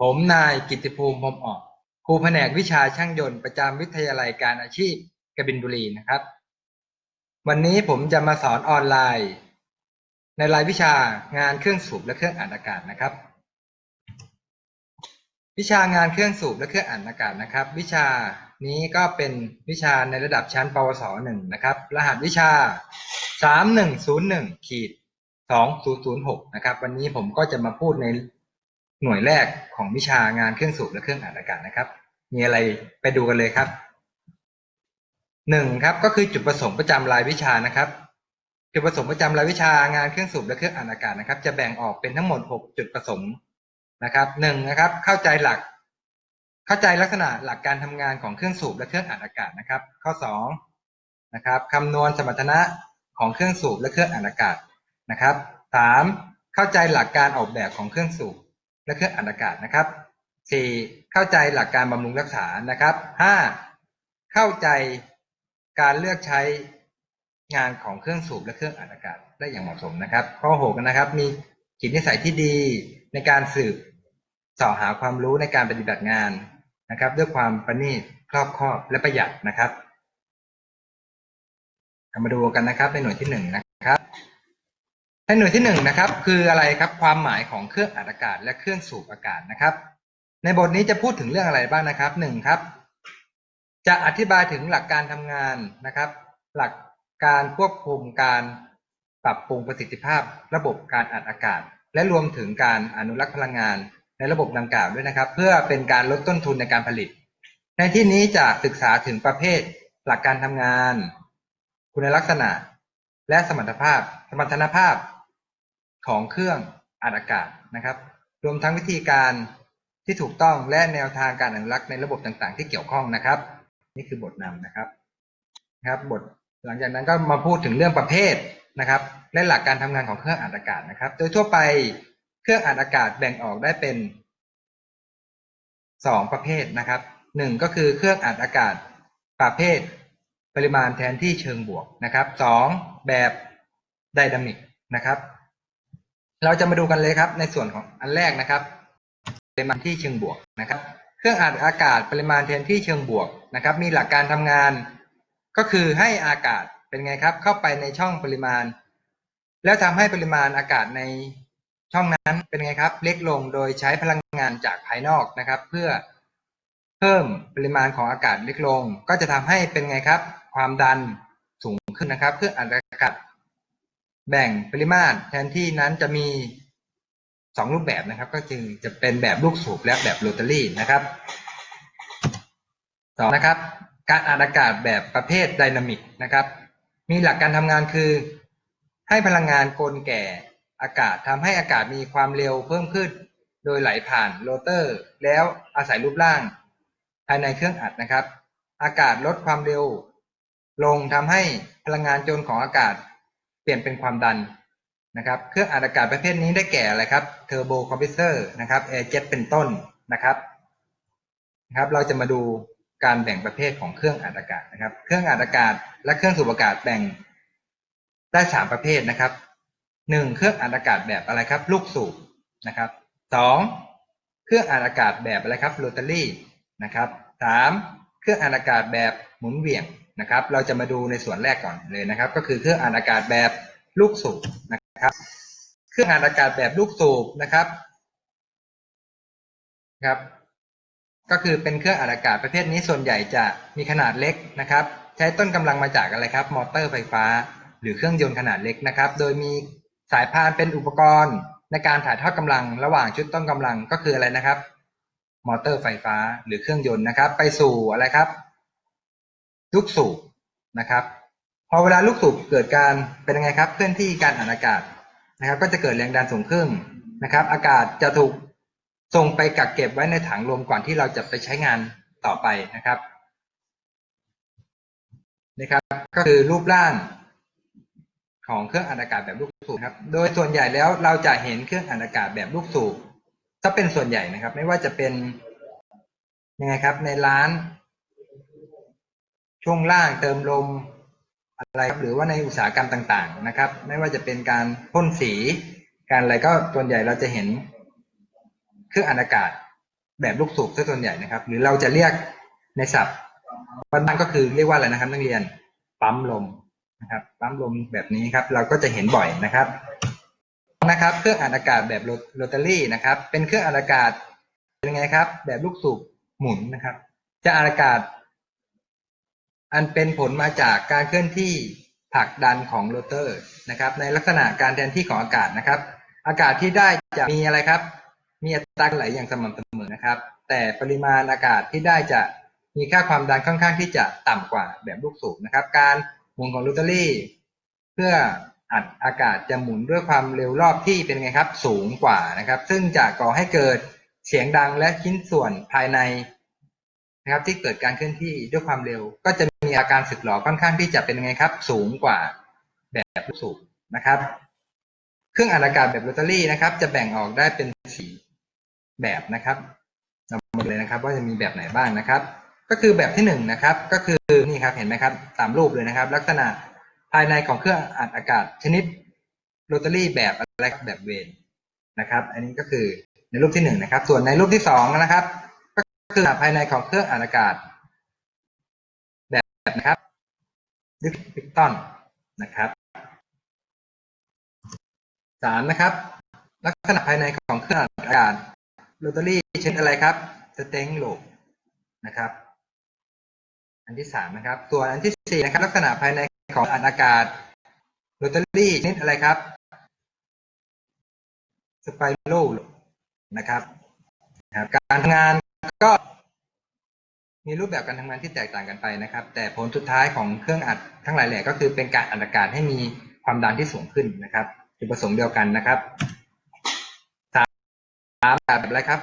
ผมนายกิตติภูมิพรมออกครูแผนกวิชาช่างยนต์ประจำวิทยาลัยการอาชีพกบินบุรีนะครับ วันนี้ผมจะมาสอนออนไลน์ ในรายวิชางานเครื่องสูบและเครื่องอัดอากาศนะครับ วิชางานเครื่องสูบและเครื่องอัดอากาศนะครับ วิชานี้ก็เป็นวิชาในระดับชั้นปวสหนึ่งนะครับ รหัสวิชาสามหนึ่งศูนย์หนึ่งขีดสองศูนย์ศูนย์หกนะครับ วันนี้ผมก็จะมาพูดใน หน่วยแรกของวิชางานเครื่องสูบและเครื่องอัดอากาศนะครับ มีอะไรไปดูกันเลยครับหนึ่งครับก็คือจุดประสงค์ประจำรายวิชานะครับ จุดประสงค์ประจำรายวิชางานเครื่องสูบและเครื่องอัดอากาศนะครับ จะแบ่งออกเป็นทั้งหมดหกจุดประสงค์นะครับหนึ่งนะครับ เข้าใจหลัก เข้าใจลักษณะหลักการทำงานของเครื่องสูบและเครื่องอัดอากาศนะครับ ข้อสองนะครับคำนวณสมรรถนะของเครื่องสูบและเครื่องอัดอากาศนะครับสามเข้าใจหลักการออกแบบของเครื่องสูบ และเครื่องอัดอากาศนะครับสี่เข้าใจหลักการบำรุงรักษานะครับห้าเข้าใจการเลือกใช้งานของเครื่องสูบและเครื่องอัดอากาศได้อย่างเหมาะสมนะครับ ข้อหกนะครับ มีจิตนิสัยที่ดีในการสืบสาะหาความรู้ในการปฏิบัติงานนะครับ ด้วยความประณีตครอบคอบและประหยัดนะครับมาดูกันนะครับในหน่วยที่หนึ่งนะ ในหน่วยที่หนึ่งนะครับคืออะไรครับความหมายของเครื่องอัดอากาศและเครื่องสูบอากาศนะครับ ในบทนี้จะพูดถึงเรื่องอะไรบ้างนะครับหนึ่งครับ จะอธิบายถึงหลักการทำงานนะครับ หลักการควบคุมการปรับปรุงประสิทธิภาพ ระบบการอัดอากาศ และรวมถึงการอนุรักษ์พลังงาน ในระบบดังกล่าวด้วยนะครับ เพื่อเป็นการลดต้นทุนในการผลิต ในที่นี้จะศึกษาถึงประเภท หลักการทำงาน คุณลักษณะ และสมรรถภาพ สมรรถนภาพ ของเครื่องอัดอากาศนะครับ รวมทั้งวิธีการที่ถูกต้องและแนวทางการอนุรักษ์ในระบบต่างๆ ที่เกี่ยวข้องนะครับ นี่คือบทนำนะครับนะครับ บทหลังจากนั้นก็มาพูดถึงเรื่องประเภทนะครับ และหลักการทำงานของเครื่องอัดอากาศนะครับ โดยทั่วไปเครื่องอัดอากาศแบ่งออกได้เป็นสองประเภทนะครับหนึ่งก็คือเครื่องอัดอากาศประเภทปริมาณแทนที่เชิงบวกนะครับสองแบบไดนามิกนะครับ เราจะมาดูกันเลยครับ ในส่วนของอันแรกนะครับ ปริมาณที่เชิงบวกนะครับ เครื่องอัดอากาศปริมาณแทนที่เชิงบวกนะครับ มีหลักการทำงาน ก็คือให้อากาศเป็นไงครับ เข้าไปในช่องปริมาณ แล้วทำให้ปริมาณอากาศในช่องนั้นเป็นไงครับ เล็กลงโดยใช้พลังงานจากภายนอกนะครับ เพื่อเพิ่มปริมาณของอากาศเล็กลง ก็จะทำให้เป็นไงครับ ความดันสูงขึ้นนะครับ เครื่องอัดอากาศ แบ่งปริมาตรแทนที่นั้นจะมีสองรูปแบบนะครับ ก็จึงจะเป็นแบบลูกสูบและแบบโรตารี่นะครับสองนะครับ การอัดอากาศแบบประเภทไดนามิกนะครับ มีหลักการทำงานคือ ให้พลังงานกลแก่อากาศทำให้อากาศมีความเร็วเพิ่มขึ้น โดยไหลผ่านโรเตอร์ แล้วอาศัยรูปร่าง ภายในเครื่องอัดนะครับ อากาศลดความเร็ว ลงทำให้พลังงานโจรของอากาศ เปลี่ยนเป็นความดันนะครับเครื่องอัดอากาศประเภทนี้ได้แก่อะไรครับเทอร์โบคอมเพรสเซอร์นะครับแอร์เจ็ตเป็นต้นนะครับนะครับเราจะมาดูการแบ่งประเภทของเครื่องอัดอากาศนะครับ เครื่องอัดอากาศและเครื่องสูบอากาศแบ่งได้สามประเภทนะครับหนึ่งเครื่องอัดอากาศแบบอะไรครับ ลูกสูบนะครับสองเครื่องอัดอากาศแบบอะไรครับโรตารี่นะครับสามเครื่องอัดอากาศแบบหมุนเหวี่ยง นะครับ เราจะมาดูในส่วนแรกก่อนเลยนะครับ ก็คือเครื่องอัดอากาศแบบลูกสูบนะครับ เครื่องอัดอากาศแบบลูกสูบนะครับครับก็คือเป็นเครื่องอัดอากาศประเภทนี้ส่วนใหญ่จะมีขนาดเล็กนะครับ ใช้ต้นกำลังมาจากอะไรครับ มอเตอร์ไฟฟ้า หรือเครื่องยนต์ขนาดเล็กนะครับ โดยมีสายพานเป็นอุปกรณ์ ในการถ่ายทอดกำลังระหว่างชุดต้นกำลังก็คืออะไรนะครับ มอเตอร์ไฟฟ้า หรือเครื่องยนต์นะครับ ไปสู่อะไรครับ ลูกสูบนะครับ พอเวลาลูกสูบเกิดการเป็นยังไงครับเคลื่อนที่การอัดอากาศนะครับ ก็จะเกิดแรงดันสูงขึ้นนะครับ อากาศจะถูกส่งไปกักเก็บไว้ในถังรวมก่อนที่เราจะไปใช้งานต่อไปนะครับนะครับ ก็คือรูปร่างของเครื่องอัดอากาศแบบลูกสูบครับ โดยส่วนใหญ่แล้วเราจะเห็นเครื่องอัดอากาศแบบลูกสูบถ้าเป็นส่วนใหญ่นะครับ ไม่ว่าจะเป็นยังไงครับ ในร้าน ช่วงล่างเติมลมอะไรครับหรือว่าในอุตสาหกรรมต่างๆนะครับ ไม่ว่าจะเป็นการพ่นสีการอะไรก็ส่วนใหญ่เราจะเห็นเครื่องอัดอากาศแบบลูกสูบซะส่วนใหญ่นะครับ หรือเราจะเรียกในศัพท์บ้านๆก็คือเรียกว่าอะไรนะครับ นักเรียนปั๊มลมนะครับปั๊มลมแบบนี้ครับ เราก็จะเห็นบ่อยนะครับนะครับ เครื่องอัดอากาศแบบโรตารี่นะครับ เป็นเครื่องอัดอากาศเป็นไงครับ แบบลูกสูบหมุนนะครับ จะอัดอากาศ อันเป็นผลมาจากการเคลื่อนที่ผลักดันของโรเตอร์นะครับ ในลักษณะการแทนที่ของอากาศนะครับ อากาศที่ได้จะมีอะไรครับ มีอัตราการไหลอย่างสม่ำเสมอนะครับ แต่ปริมาณอากาศที่ได้จะมีค่าความดันค่อนข้างที่จะต่ำกว่าแบบลูกสูบนะครับ การหมุนของโรตารี่ เพื่ออัดอากาศจะหมุนด้วยความเร็วรอบที่เป็นไงครับ สูงกว่านะครับ ซึ่งจะก่อให้เกิดเสียงดังและชิ้นส่วนภายในนะครับ ที่เกิดการเคลื่อนที่ด้วยความเร็วก็จะ มีอาการสึกหรอค่อนข้างที่จะเป็นยังไงครับ สูงกว่าแบบลูกสูบนะครับ เครื่องอัดอากาศแบบโรตารี่นะครับ จะแบ่งออกได้เป็นสี่แบบนะครับเรามาดูเลยนะครับ ว่าจะมีแบบไหนบ้างนะครับ ก็คือแบบที่หนึ่งนะครับ ก็คือนี่ครับเห็นไหมครับตามรูปเลยนะครับ ลักษณะภายในของเครื่องอัดอากาศชนิดโรตารี่แบบอะไรแบบเวนนะครับ อันนี้ก็คือในรูปที่หนึ่งนะครับ ส่วนในรูปที่สองนะครับ ก็คือภายในของเครื่องอัดอากาศ นะครับดิพิกตันนะครับสามนะครับ ลักษณะภายในของเครื่องอัดอากาศโรตารี่ชนอะไรครับสเต็งโลบนะครับ อันที่สามนะครับส่วนอันที่สี่นะครับ ลักษณะภายในของอัดอากาศโรตารี่ชนิดอะไรครับสไปโรนะครับนะครับ การทำงานก็ มีรูปแบบการทำงานที่แตกต่างกันไปนะครับ แต่ผลสุดท้ายของเครื่องอัดทั้งหลายแหล่ก็คือเป็นการอัดอากาศให้มีความดันที่สูงขึ้นนะครับจุดประสงค์เดียวกันนะครับสามแบบอะไรครับ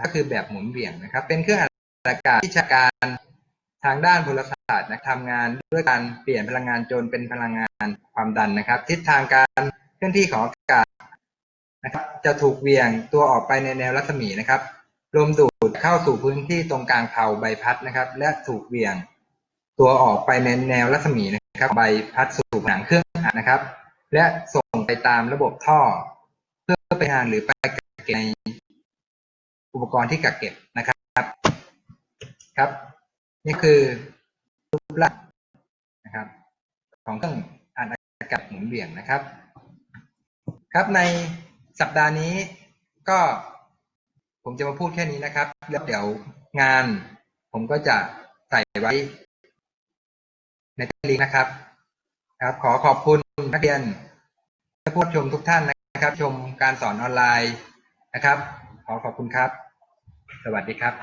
ก็คือแบบหมุนเวียงนะครับ เป็นเครื่องอัดอากาศที่ใช้การทางด้านพลศาสตร์นะทำงานด้วยการเปลี่ยนพลังงานจนเป็นพลังงานความดันนะครับ ทิศทางการเคลื่อนที่ของอากาศนะครับ จะถูกเวี่ยงตัวออกไปในแนวรัศมีนะครับ ลมดูดเข้าสู่พื้นที่ตรงกลางเพลาใบพัดนะครับ และถูกเหวี่ยง ตัวออกไปในแนวรัศมีนะครับ ใบพัดสู่ผนังเครื่องอัดนะครับ และส่งไปตามระบบท่อ เพื่อไปงานหรือไปกักเก็บในอุปกรณ์ที่กักเก็บนะครับครับ นี่คือรูปลักษณ์นะครับ ของเครื่องอัดอากาศหมุนเวียงนะครับ ครับในสัปดาห์นี้ก็ ผมจะมาพูดแค่นี้นะครับ แล้วเดี๋ยวงานผมก็จะใส่ไว้ในลิงก์นะครับ ครับ ขอขอบคุณนักเรียนและผู้ชมทุกท่านนะครับ ชมการสอนออนไลน์นะครับ ขอขอบคุณครับ สวัสดีครับ